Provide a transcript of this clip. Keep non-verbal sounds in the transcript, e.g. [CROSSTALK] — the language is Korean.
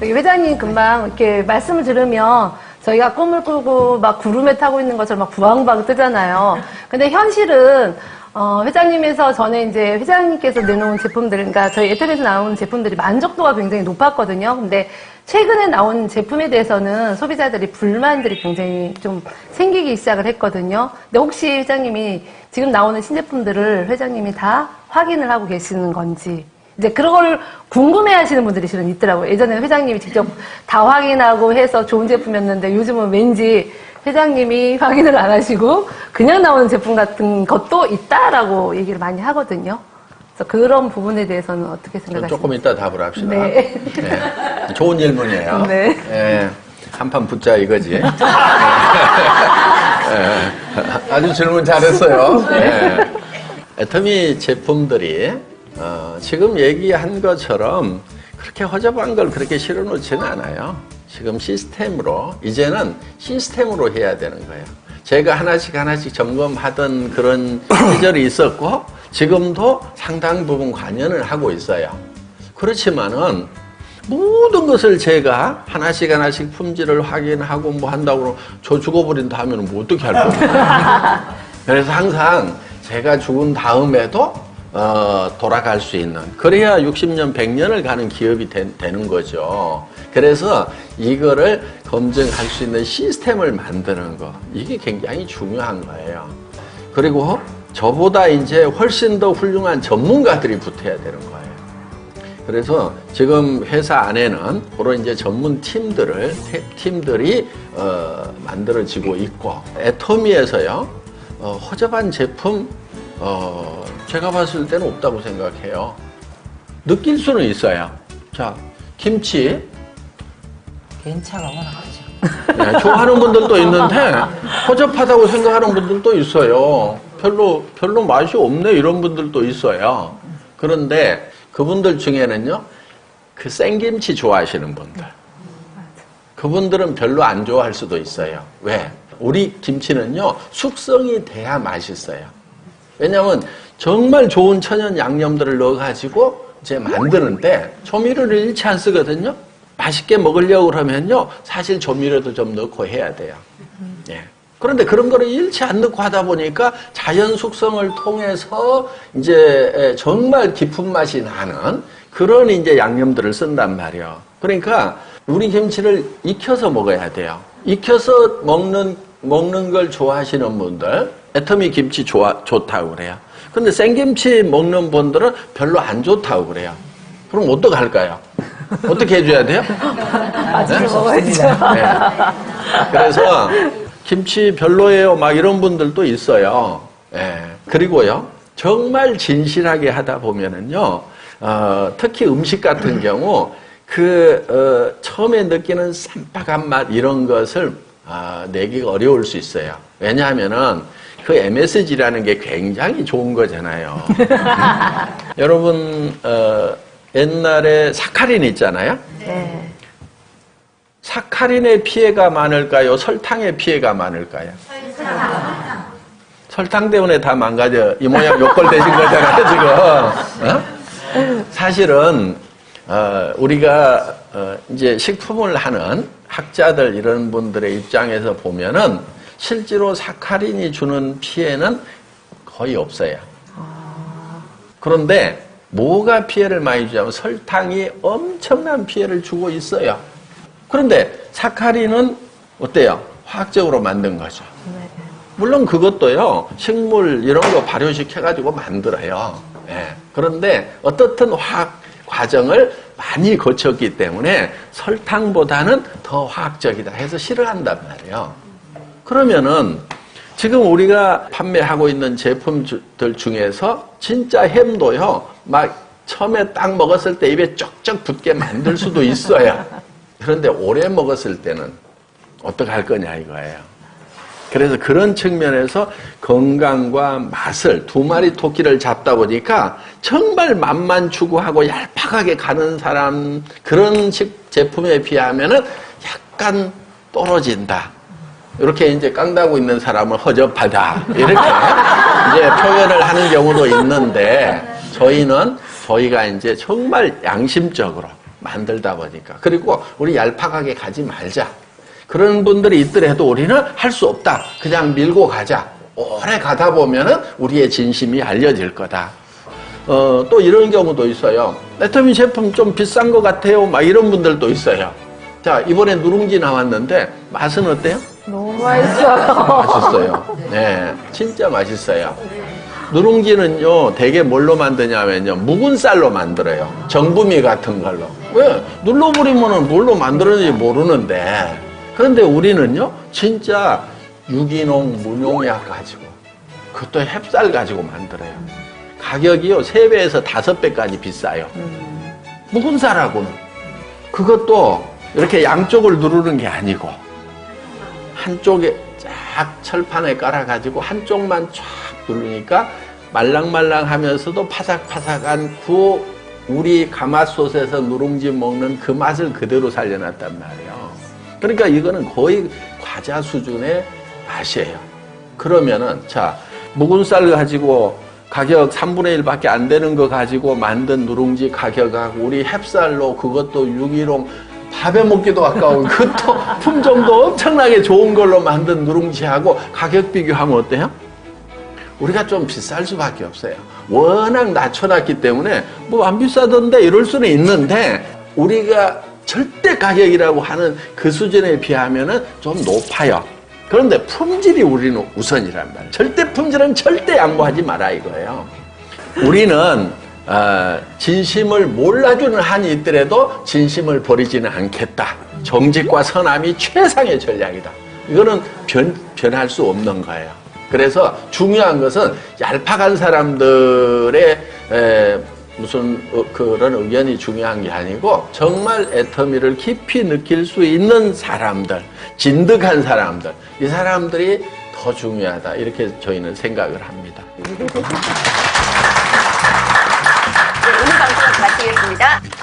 여기 회장님 금방 이렇게 말씀을 들으면 저희가 꿈을 꾸고 막 구름에 타고 있는 것처럼 막 부항부항 뜨잖아요. 근데 현실은 어, 회장님에서 전에 이제 회장님께서 내놓은 제품들, 그러니까 저희 애터미에서 나오는 제품들이 만족도가 굉장히 높았거든요. 근데 최근에 나온 제품에 대해서는 소비자들이 불만들이 굉장히 좀 생기기 시작을 했거든요. 근데 혹시 회장님이 지금 나오는 신제품들을 회장님이 다 확인을 하고 계시는 건지 이제 그런 걸 궁금해 하시는 분들이 실은 있더라고요. 예전에 회장님이 직접 다 확인하고 해서 좋은 제품이었는데 요즘은 왠지 회장님이 [LAUGHS] 확인을 안 하시고 그냥 나오는 제품 같은 것도 있다라고 얘기를 많이 하거든요. 그래서 그런 부분에 대해서는 어떻게 생각하세요? 조금 이따 답을 합시다. 네. 네. 좋은 질문이에요. [LAUGHS] 네. 예, 한판 붙자 이거지. 예. [LAUGHS] 예. 아주 질문 잘했어요. 예. 애터미 제품들이 어, 지금 얘기한 것처럼 그렇게 허접한 걸 그렇게 실어놓지는 않아요. 지금 시스템으로 이제는 시스템으로 해야 되는 거예요. 제가 하나씩 하나씩 점검하던 그런 [COUGHS] 시절이 있었고 지금도 상당 부분 관여를 하고 있어요. 그렇지만은 모든 것을 제가 하나씩 하나씩 품질을 확인하고 뭐 한다고 저 죽어버린다 하면 뭐 어떻게 할 겁니까? [LAUGHS] 그래서 항상 제가 죽은 다음에도 어, 돌아갈 수 있는 그래야 60년 100년을 가는 기업이 되, 는 거죠. 그래서 이거를 검증할 수 있는 시스템을 만드는 거 이게 굉장히 중요한 거예요. 그리고 저보다 이제 훨씬 더 훌륭한 전문가들이 붙어야 되는 거예요. 그래서 지금 회사 안에는 그런 이제 전문 팀들을 태- 팀들이 어, 만들어지고 있고 애터미에서요 어, 허접한 제품 어, 제가 봤을 때는 없다고 생각해요. 느낄 수는 있어요. 자 김치 괜찮아 워낙 크죠. 네, 좋아하는 분들도 있는데 허접하다고 생각하는 분들도 있어요. 별로 별로 맛이 없네 이런 분들도 있어요. 그런데 그분들 중에는요, 그 생김치 좋아하시는 분들, 그분들은 별로 안 좋아할 수도 있어요. 왜? 우리 김치는요 숙성이 돼야 맛있어요. 왜냐하면 정말 좋은 천연 양념들을 넣어가지고 이제 만드는데 조미료를 일치 안 쓰거든요. 맛있게 먹으려고 그러면요 사실 조미료도 좀 넣고 해야 돼요. 예. 그런데 그런 거를 일치 안 넣고 하다 보니까 자연 숙성을 통해서 이제 정말 깊은 맛이 나는 그런 이제 양념들을 쓴단 말이에요. 그러니까 우리 김치를 익혀서 먹어야 돼요. 익혀서 먹는 먹는 걸 좋아하시는 분들 애터미 김치 좋아 좋다고 그래요. 근데 생김치 먹는 분들은 별로 안 좋다고 그래요. 그럼 어떡할까요? 어떻게 해줘야 돼요? [LAUGHS] 먹어야죠. 네. 그래서 김치 별로예요 막 이런 분들도 있어요. 예. 그리고요 정말 진실하게 하다 보면은요 어, 특히 음식 같은 경우 그 어, 처음에 느끼는 쌈박한 맛 이런 것을 아, 내기가 어려울 수 있어요. 왜냐하면은 그 MSG라는 게 굉장히 좋은 거잖아요. [LAUGHS] 여러분 어, 옛날에 사카린 있잖아요. 네. 사카린의 피해가 많을까요? 설탕의 피해가 많을까요? 설탕 때문에 다 망가져. 이 모양 욕걸 되신 거잖아요, 지금. 어? 사실은, 어, 우리가, 어, 이제 식품을 하는 학자들 이런 분들의 입장에서 보면은 실제로 사카린이 주는 피해는 거의 없어요. 그런데 뭐가 피해를 많이 주냐면 설탕이 엄청난 피해를 주고 있어요. 그런데 사카린은 어때요? 화학적으로 만든 거죠. 물론 그것도요, 식물 이런 거 발효시켜가지고 만들어요. 예. 그런데 어떻든 화학 과정을 많이 거쳤기 때문에 설탕보다는 더 화학적이다 해서 싫어한단 말이에요. 그러면은 지금 우리가 판매하고 있는 제품들 중에서 진짜 햄도요, 막 처음에 딱 먹었을 때 입에 쩍쩍 붙게 만들 수도 있어요. 그런데 오래 먹었을 때는 어떻게 할 거냐 이거예요. 그래서 그런 측면에서 건강과 맛을 두 마리 토끼를 잡다 보니까 정말 맛만 추구하고 얄팍하게 가는 사람 그런 식 제품에 비하면은 약간 떨어진다. 이렇게 이제 깡다고 있는 사람은 허접하다. 이렇게 이제 표현을 하는 경우도 있는데 저희는 저희가 이제 정말 양심적으로 만들다 보니까. 그리고 우리 얄팍하게 가지 말자. 그런 분들이 있더라도 우리는 할 수 없다. 그냥 밀고 가자. 오래 가다 보면은 우리의 진심이 알려질 거다. 어, 또 이런 경우도 있어요. 애터미 제품 좀 비싼 것 같아요. 막 이런 분들도 있어요. 자, 이번에 누룽지 나왔는데 맛은 어때요? 맛있어요. 맛있어요. 네, 진짜 맛있어요. 누룽지는요, 대개 뭘로 만드냐면요, 묵은 쌀로 만들어요. 정부미 같은 걸로. 왜? 눌러버리면 뭘로 만들었는지 모르는데. 그런데 우리는요, 진짜 유기농, 무농약 가지고, 그것도 햅쌀 가지고 만들어요. 가격이요, 3배에서 5배까지 비싸요. 묵은 쌀하고는. 그것도 이렇게 양쪽을 누르는 게 아니고, 한쪽에 쫙 철판에 깔아가지고 한쪽만 쫙 누르니까 말랑말랑하면서도 파삭파삭한 그 우리 가마솥에서 누룽지 먹는 그 맛을 그대로 살려놨단 말이에요. 그러니까 이거는 거의 과자 수준의 맛이에요. 그러면은 자 묵은 쌀 가지고 가격 3분의 1밖에 안 되는 거 가지고 만든 누룽지 가격하고 우리 햅쌀로 그것도 유기농 밥에 먹기도 아까운 그것도 품종도 엄청나게 좋은 걸로 만든 누룽지하고 가격 비교하면 어때요? 우리가 좀 비쌀 수밖에 없어요. 워낙 낮춰놨기 때문에 뭐 안 비싸던데 이럴 수는 있는데 우리가 절대 가격이라고 하는 그 수준에 비하면은 좀 높아요. 그런데 품질이 우리는 우선이란 말이에요. 절대 품질은 절대 양보하지 마라 이거예요. 우리는 어, 진심을 몰라주는 한이 있더라도 진심을 버리지는 않겠다. 정직과 선함이 최상의 전략이다. 이거는 변, 변할 수 없는 거예요. 그래서 중요한 것은 얄팍한 사람들의 에, 무슨 어, 그런 의견이 중요한 게 아니고 정말 애터미를 깊이 느낄 수 있는 사람들, 진득한 사람들, 이 사람들이 더 중요하다. 이렇게 저희는 생각을 합니다. 감사합니다.